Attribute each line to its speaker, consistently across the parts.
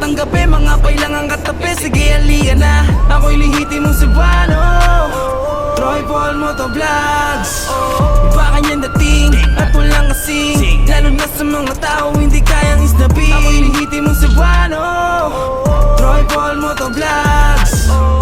Speaker 1: ng gabi Mga pailangang katabi. Sige halika na. Ako'y lihiti mong Cebuano. Troy Paul Moto Vlogs Iba kanyang dating At walang kasing Lalo na sa mga tao Hindi kayang isnabing. Ako'y lihiti mong Cebuano. Troy Paul Moto Vlogs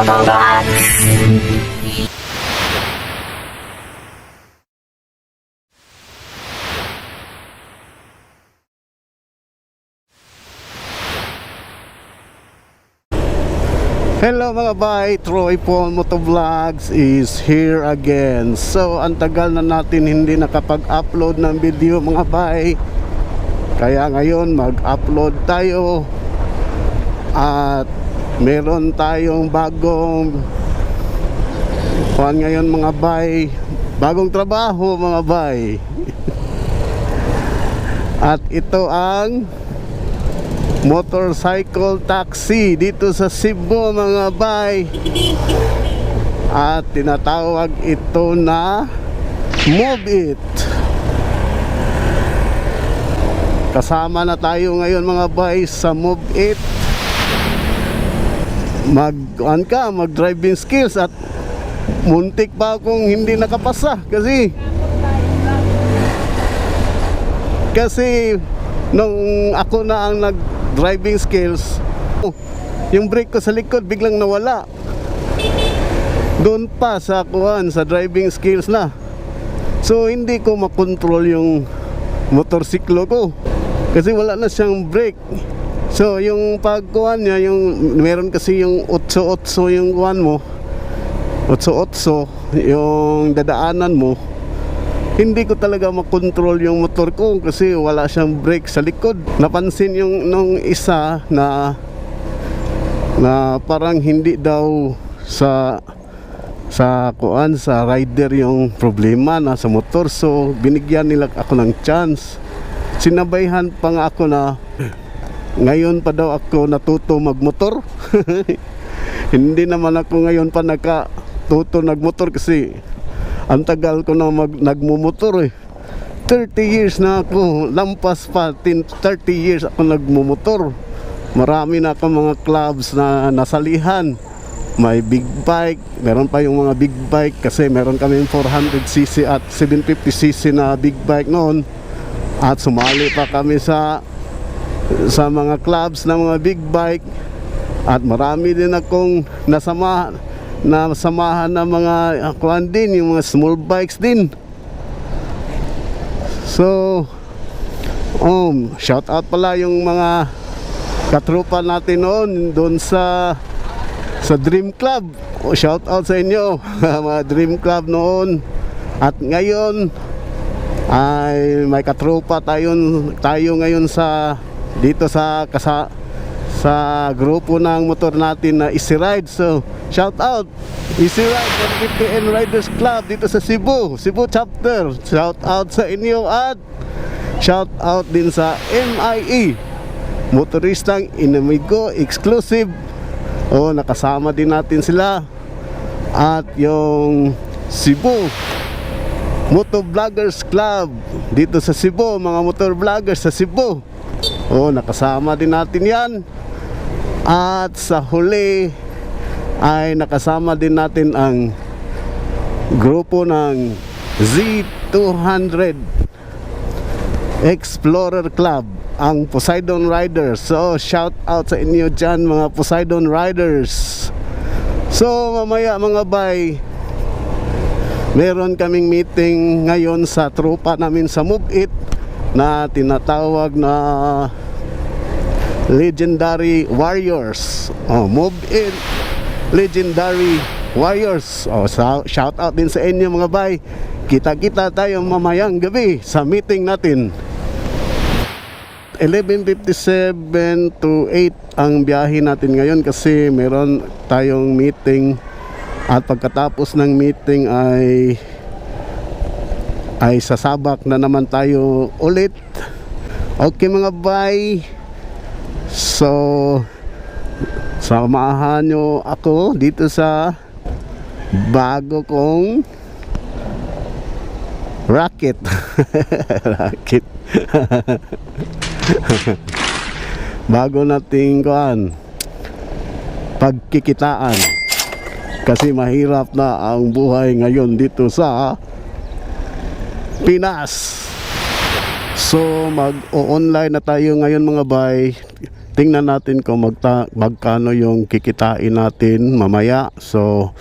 Speaker 2: Hello mga bay, Troy Paul Motovlogs is here again. So, ang tagal na natin hindi nakapag-upload ng video mga bay. Kaya ngayon mag-upload tayo. At meron tayong bagong kuhan ngayon mga bay. Bagong trabaho mga bay. At ito ang motorcycle taxi dito sa Cebu mga bay at tinatawag ito na Move It kasama na tayo ngayon mga bay sa Move It mag an ka mag driving skills at muntik pa akong hindi nakapasa kasi kasi nung ako na ang nag driving skills yung brake ko sa likod biglang nawala. Doon pa sa kuhan sa driving skills na. So hindi ko makontrol yung motorsiklo ko kasi wala na siyang brake so yung pagkuhan niya yung meron kasi yung 8-8 yung kuhan mo. 8-8 yung dadaanan mo. Hindi ko talaga makontrol yung motor ko kasi wala siyang brake sa likod. Napansin yung nung isa na na parang hindi daw sa sa kuan sa rider yung problema na sa motor. So binigyan nila ako ng chance. Sinabayhan pa nga ako na ngayon pa daw ako natuto magmotor hindi naman ako ngayon pa nakatuto nagmotor kasi ang tagal ko na mag, nagmumotor eh. 30 years na ako, lampas pa, 10, 30 years ako nagmumotor. Marami na ako mga clubs na nasalihan. May big bike, meron pa yung mga big bike kasi meron kami 400cc at 750cc na big bike noon. At sumali pa kami sa sa mga clubs na mga big bike at marami din akong nasama na samahan ng mga uh, kuan din, yung mga small bikes din. So, um, shout out pala yung mga katropa natin noon doon sa sa Dream Club. O, shout out sa inyo, mga Dream Club noon. At ngayon ay may katropa tayo tayo ngayon sa dito sa kasa, sa grupo ng motor natin na Easy Ride. So, shout out Easy Ride and PTN Riders Club dito sa Cebu, Cebu chapter. Shout out sa inyo at shout out din sa MIE Motoristang Inamigo Exclusive. Oh, nakasama din natin sila. At yung Cebu Moto Vloggers Club dito sa Cebu, mga motor vloggers sa Cebu. Oh, nakasama din natin 'yan. At sa huli ay nakasama din natin ang grupo ng Z200 Explorer Club, ang Poseidon Riders. So, shout out sa inyo dyan mga Poseidon Riders. So, mamaya mga bay, meron kaming meeting ngayon sa tropa namin sa Move It na tinatawag na Legendary Warriors. Oh, Move It Legendary Warriors. Oh, shout out din sa inyo mga bay. Kita-kita tayo mamayang gabi sa meeting natin. 11.57 to 8 ang biyahe natin ngayon kasi meron tayong meeting at pagkatapos ng meeting ay ay sasabak na naman tayo ulit. Okay mga bay. So samahan nyo ako dito sa bago kong racket. racket. bago nating kuan pagkikitaan kasi mahirap na ang buhay ngayon dito sa Pinas. So mag-online na tayo ngayon mga bay. Tingnan natin kung magta- magkano yung kikitain natin mamaya. So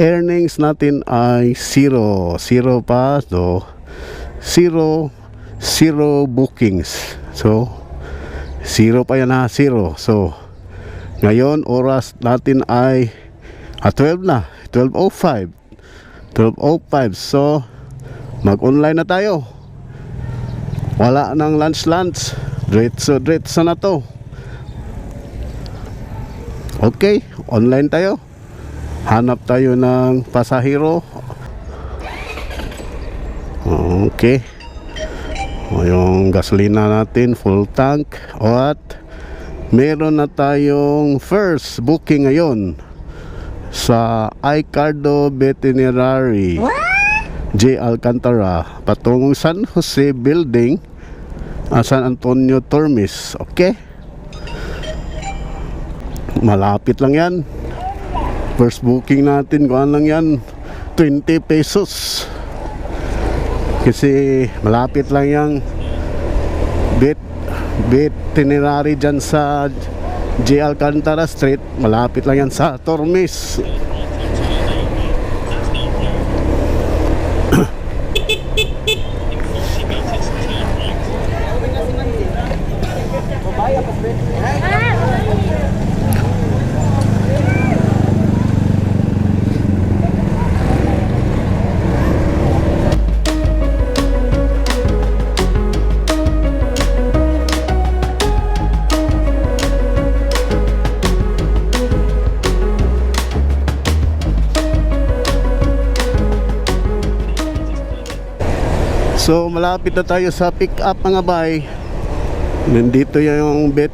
Speaker 2: earnings natin ay zero. Zero pa. So zero zero bookings. So zero pa yan ha. Zero. So ngayon oras natin ay ah, 12 na. 12.05. 12.05. So mag-online na tayo. Wala nang lunch-lunch. Diretso, diretso na to. Okay, online tayo. Hanap tayo ng pasahero. Okay. O, yung gasolina natin, full tank. At meron na tayong first booking ngayon sa iCardo Veterinary. J. Alcantara patungong San Jose Building ah, San Antonio Tormes okay. Malapit lang yan. First booking natin kuhan lang yan? 20 pesos. Kasi malapit lang yang vet veterinary dyan sa J. Alcantara Street. Malapit lang yan sa Tormes So malapit na tayo sa pick up mga bay. Nandito yung vet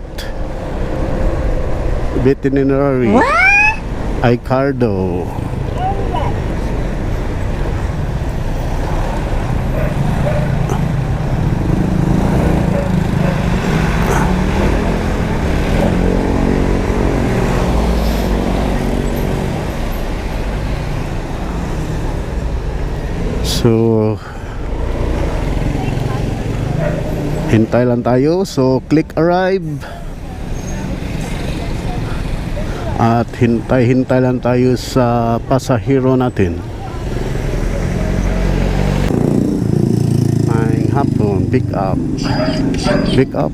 Speaker 2: veterinary. iCardo. So Hintay lang tayo. So, click arrive. At hintay-hintay lang tayo sa pasahero natin. Ang hapon, pick up. Pick up.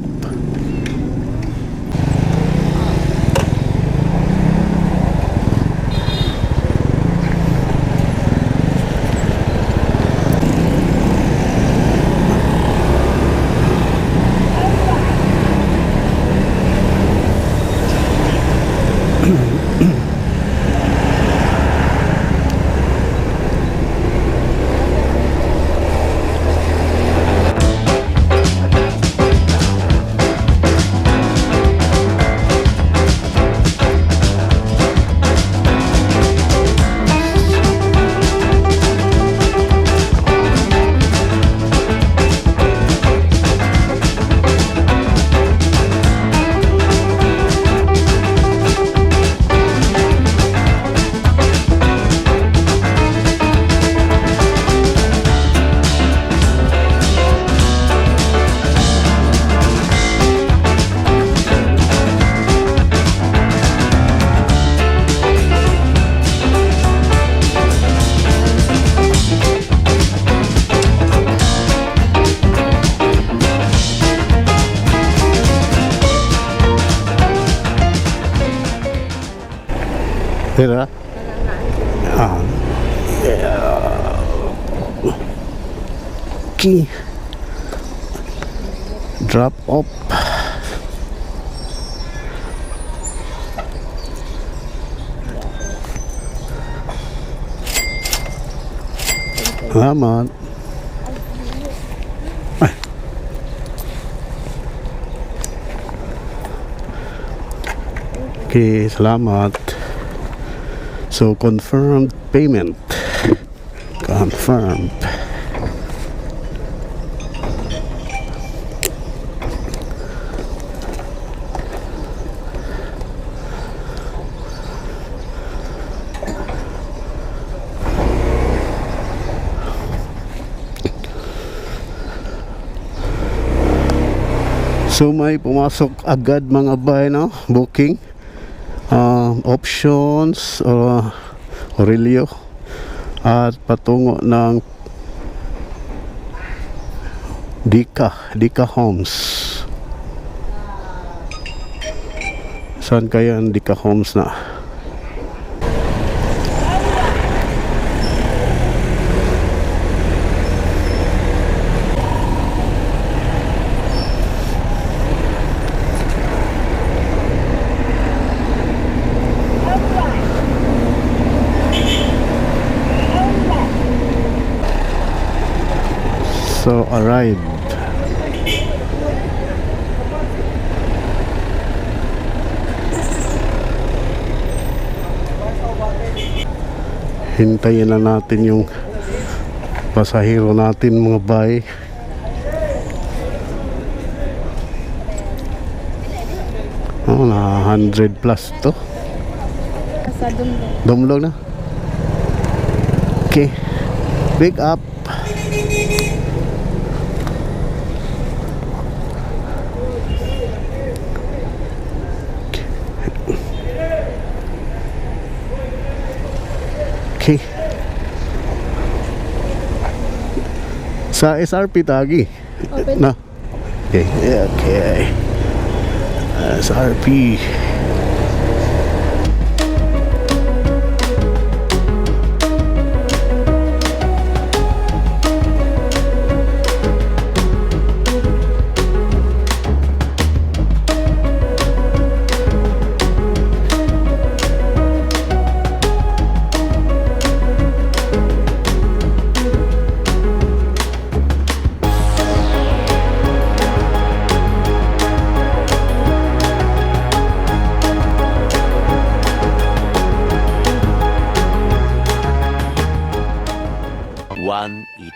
Speaker 2: Nila? Ah. Drop off Salamat. oke Okay, selamat. So, confirmed payment. Confirmed. So may pumasok agad mga bay no booking um, options uh, Aurelio at patungo ng Dika Dika Homes Saan kaya ang Dika Homes na? So arrived. Hintayin na natin yung pasahero natin mga bay. Oh, na 100 plus to.
Speaker 3: Sa.
Speaker 2: Dumlog na. Okay. Big up. Sa SRP tagi.
Speaker 3: Open.
Speaker 2: Na. Okay. Okay. SRP.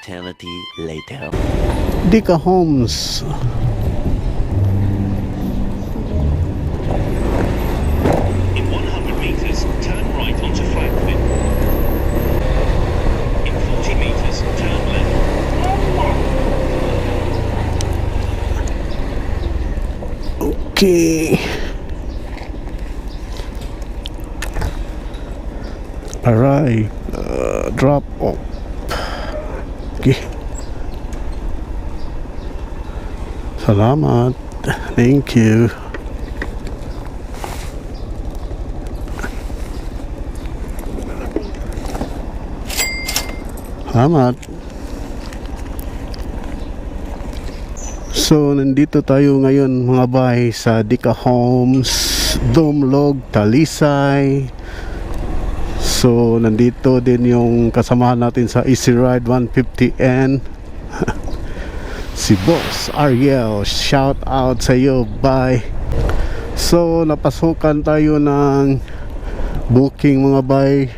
Speaker 4: Eternity later.
Speaker 2: Dika Homes.
Speaker 5: In 100 meters, turn right onto Franklin. In 40 meters, turn left.
Speaker 2: Okay. Alright. Uh, drop off. Okay. Salamat. Thank you. Salamat. So, nandito tayo ngayon mga bahay sa Dika Homes, Domlog, Talisay. So, nandito din yung kasamahan natin sa Easy Ride 150N. si Boss Ariel, shout out sa iyo, bye. So, napasukan tayo ng booking mga bay.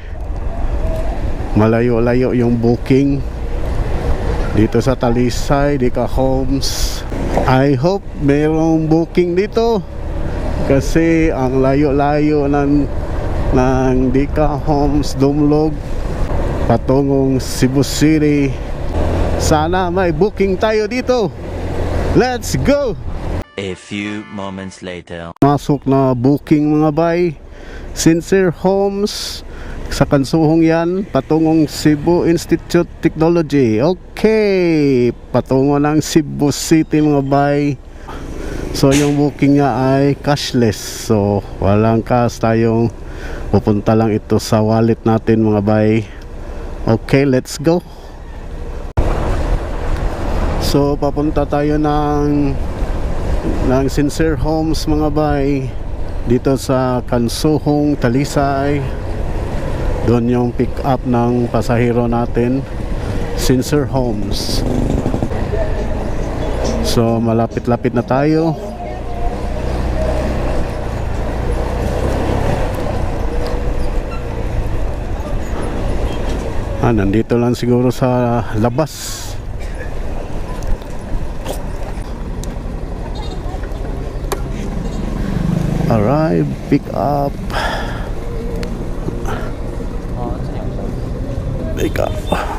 Speaker 2: Malayo-layo yung booking dito sa Talisay, Dika Homes. I hope mayroong booking dito kasi ang layo-layo ng ng Dika Homes Dumlog patungong Cebu City. Sana may booking tayo dito. Let's go!
Speaker 4: A few moments later.
Speaker 2: Masok na booking mga bay. Sincere Homes sa kansuhong yan patungong Cebu Institute Technology okay patungo ng Cebu City mga bay so yung booking niya ay cashless so walang cash tayong pupunta lang ito sa wallet natin mga bay. Okay let's go. So papunta tayo ng ng Sincere Homes mga bay. Dito sa Kansuhong Talisay. Doon yung pick up ng pasahero natin Sincere Homes. So malapit-lapit na tayo Ah, nandito lang siguro sa labas. Arrive, pick up. Pick up.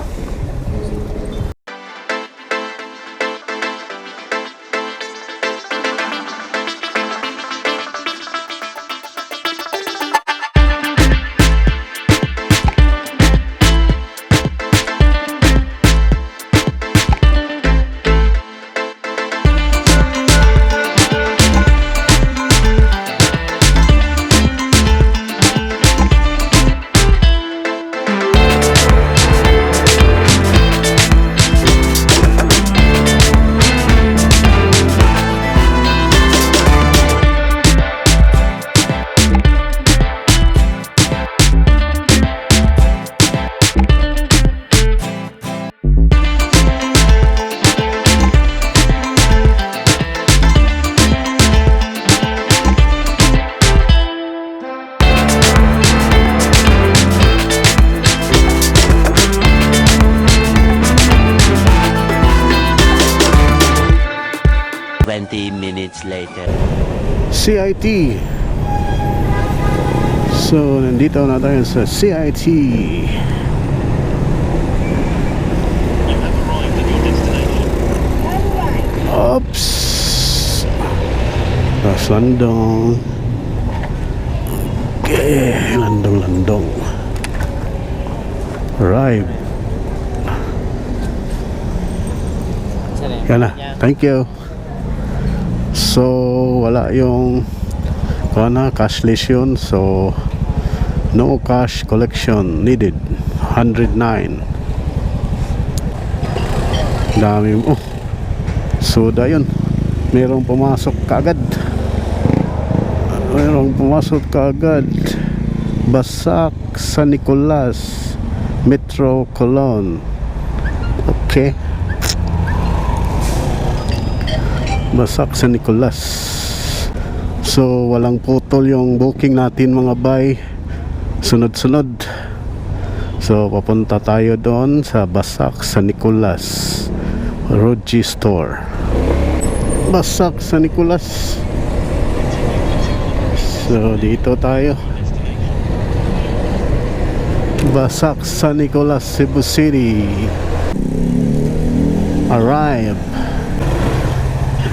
Speaker 2: CIT. So, nandito na tayo sa CIT. Oops. Tapos landong. Okay, landong, landong. Arrive. Yan na. Thank you. So, wala yung kuha na, cashless yun. So, no cash collection needed. 109. Dami mo. Oh, soda yun. Merong pumasok kaagad. Merong pumasok kaagad. Basak sa Nicolas. Metro Colon. Okay. Basak sa Nicolas. So, walang putol yung booking natin mga bay. Sunod-sunod. So, papunta tayo doon sa Basak sa Nicolas. Roji Store. Basak sa Nicolas. So, dito tayo. Basak sa Nicolas, Cebu City. Arrive.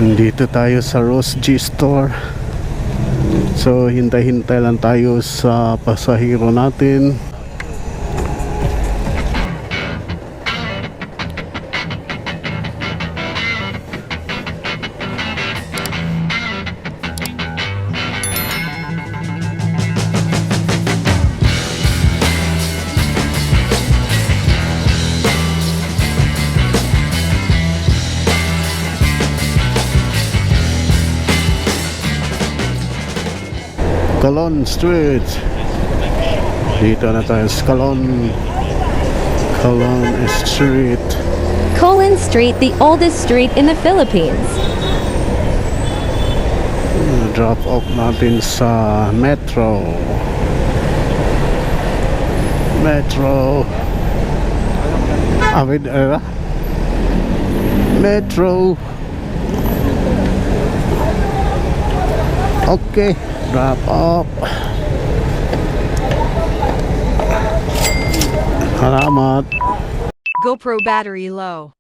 Speaker 2: Dito tayo sa Rose G Store. So, hintay-hintay lang tayo sa pasahero natin. Colon Street. Dito na tayo sa Colon. Colon Street.
Speaker 6: Colon Street, the oldest street in the Philippines.
Speaker 2: Drop off natin sa Metro. Metro. Awid, era? Metro. Okay, drop off. Salamat.
Speaker 7: GoPro battery low.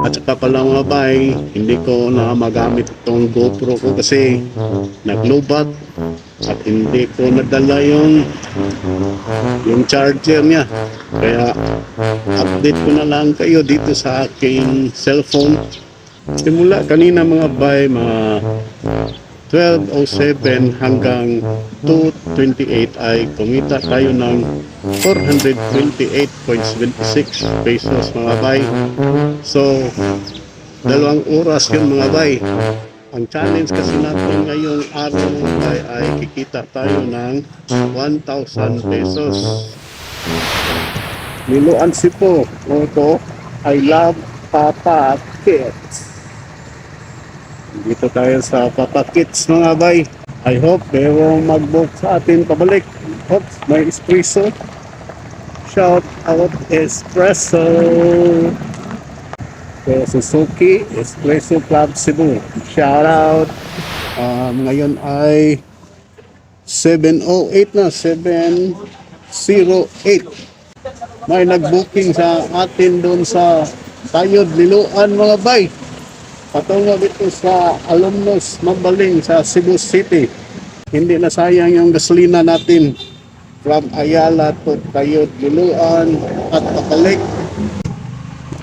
Speaker 2: At saka pala mga bay, hindi ko na magamit itong GoPro ko kasi naglubat at hindi ko nadala yung yung charger niya. Kaya update ko na lang kayo dito sa aking cellphone. Simula kanina mga bay, mga 12.07 hanggang 2.28 ay kumita tayo ng 428.76 pesos mga bay. So, dalawang oras yun mga bay. Ang challenge kasi natin ngayong araw mga bay ay kikita tayo ng 1,000 pesos. Niluan si po. Ito, I love Papa Kids. Dito tayo sa Papa Kids mga bay. I hope merong mag-book sa atin pabalik. Oops, may espresso. Shout out Espresso. So, Suzuki Espresso Club Cebu. Shout out. Um, ngayon ay 708 na, 708. May nag-booking sa atin doon sa Tayod, Liloan mga bay. Patungo dito sa alumnus Mambaling sa Cebu City. Hindi na sayang yung gasolina natin from Ayala to Tayod, Liloan at Pakalik.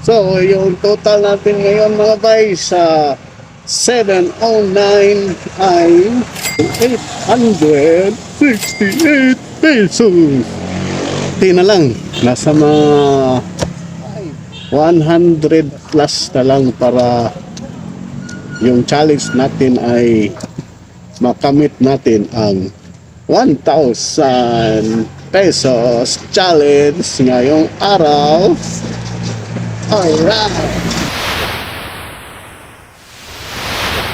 Speaker 2: So, yung total natin ngayon mga bay sa 709 ay 868 pesos. Di na lang. Nasa mga 100 plus na lang para yung challenge natin ay makamit natin ang 1,000 pesos challenge ngayong araw. Alright!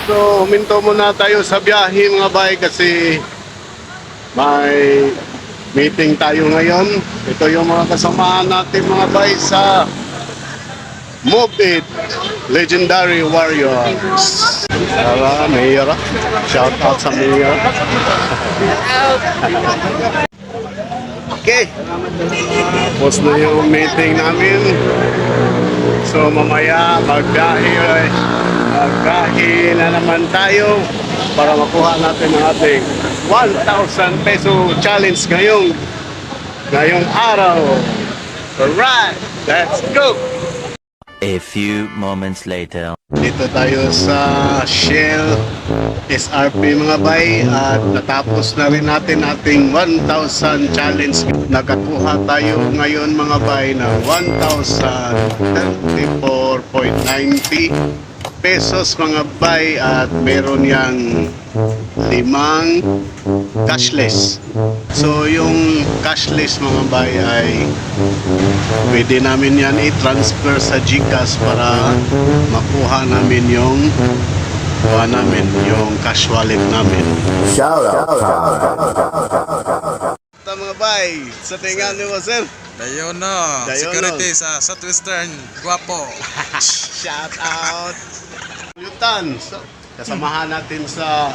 Speaker 2: So, huminto muna tayo sa biyahe mga bay kasi may meeting tayo ngayon. Ito yung mga kasamahan natin mga bay sa Move It Legendary Warriors. Tara, Mayor. Shout out sa Mayor. okay. Tapos na yung meeting namin. So mamaya magbiyahe magbiyahe na naman tayo para makuha natin ang ating 1,000 peso challenge ngayong ngayong araw. Alright, let's go!
Speaker 4: A few moments later.
Speaker 2: Dito tayo sa Shell SRP mga bay at natapos na rin natin ating 1,000 challenge. Nakakuha tayo ngayon mga bay ng 1,034.90 pesos mga bay at meron yang limang cashless. So yung cashless mga bay ay pwede namin yan i-transfer sa GCash para makuha namin yung kuha namin yung cash wallet namin. Shout out! mga bay, sa tingan niyo sir.
Speaker 8: Dayon no,
Speaker 2: Dayon,
Speaker 8: security sa Southwestern, guwapo.
Speaker 2: Shout out! Yutan, so, kasamahan natin sa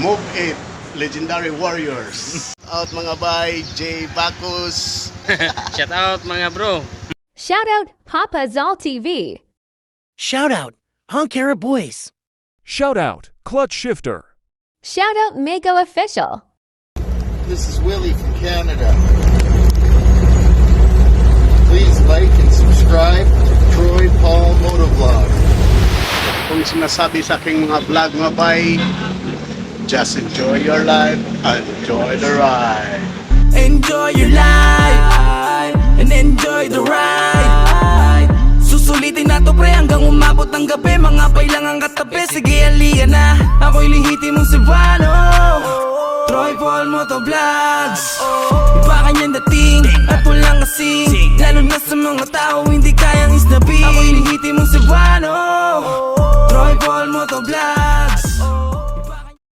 Speaker 2: Move It Legendary Warriors. Out mga bay, J. Bacchus.
Speaker 9: Shout out mga bro.
Speaker 6: Shout out Papa Zal TV.
Speaker 1: Shout out, Hunkera Boys.
Speaker 10: Shout out, Clutch Shifter.
Speaker 6: Shout out Mako Official.
Speaker 11: This is Willie from Canada. Please like and subscribe to Troy Paul Motovlog.
Speaker 2: Kung sinasabi sa aking mga vlog mga bay, just enjoy your life, enjoy the ride.
Speaker 1: Enjoy your life and enjoy the ride. Susulitin na to pre hanggang umabot ng gabi. Mga pailang ang katabi, sige aliya na. Ako'y lihiti mong Cebuano. Troy Paul Moto Vlogs Iba kanyang dating at walang kasing Lalo na sa mga tao hindi kayang isnabi Ako'y lihiti mong Cebuano Troy Paul Moto Vlogs